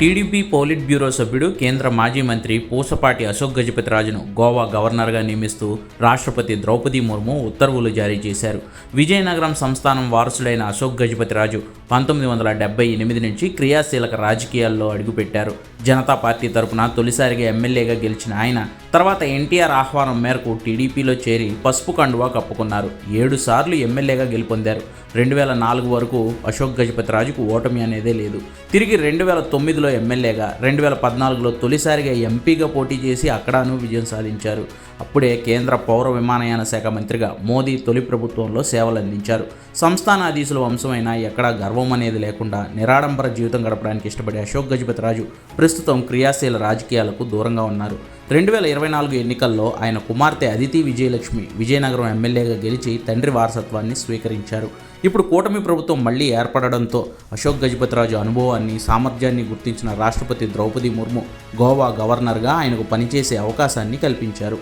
TDP polit bureau సభ్యుడు కేంద్ర మాజీ మంత్రి పూసపాటి అశోక్ గజపతిరాజును గోవా గవర్నర్గా నియమిస్తూ రాష్ట్రపతి ద్రౌపది ముర్ము ఉత్తర్వులు జారీ చేశారు. విజయనగరం సంస్థానం వారసుడైన అశోక్ గజపతిరాజు పంతొమ్మిది వందల డెబ్బై ఎనిమిది నుంచి క్రియాశీలక రాజకీయాల్లో అడుగుపెట్టారు. జనతా పార్టీ తరపున తొలిసారిగా ఎమ్మెల్యేగా గెలిచిన ఆయన తర్వాత ఎన్టీఆర్ ఆహ్వానం మేరకు టీడీపీలో చేరి పసుపు కండువా కప్పుకున్నారు. ఏడు సార్లు ఎమ్మెల్యేగా గెలుపొందారు. రెండు వేల నాలుగు వరకు అశోక్ గజపతిరాజుకు ఓటమి అనేదే లేదు. తిరిగి రెండు వేల తొమ్మిదిలో ఎమ్మెల్యేగా రెండు వేల పద్నాలుగులో తొలిసారిగా ఎంపీగా పోటీ చేసి అక్కడను విజయం సాధించారు. అప్పుడే కేంద్ర పౌర విమానయాన శాఖ మంత్రిగా మోదీ తొలి ప్రభుత్వంలో సేవలు అందించారు సంస్థానాధీశుల వంశమైన ఎక్కడా గర్వం అనేది లేకుండా నిరాడంబర జీవితం గడపడానికి ఇష్టపడే అశోక్ గజపతిరాజు ప్రస్తుతం క్రియాశీల రాజకీయాలకు దూరంగా ఉన్నారు. రెండు వేల ఇరవై నాలుగు ఎన్నికల్లో ఆయన కుమార్తె అదితి విజయలక్ష్మి విజయనగరం ఎమ్మెల్యేగా గెలిచి తండ్రి వారసత్వాన్ని స్వీకరించారు. ఇప్పుడు కూటమి ప్రభుత్వం మళ్ళీ ఏర్పడడంతో అశోక్ గజపతిరాజు అనుభవాన్ని సామర్థ్యాన్ని గుర్తించిన రాష్ట్రపతి ద్రౌపది ముర్ము గోవా గవర్నర్గా ఆయనకు పనిచేసే అవకాశాన్ని కల్పించారు.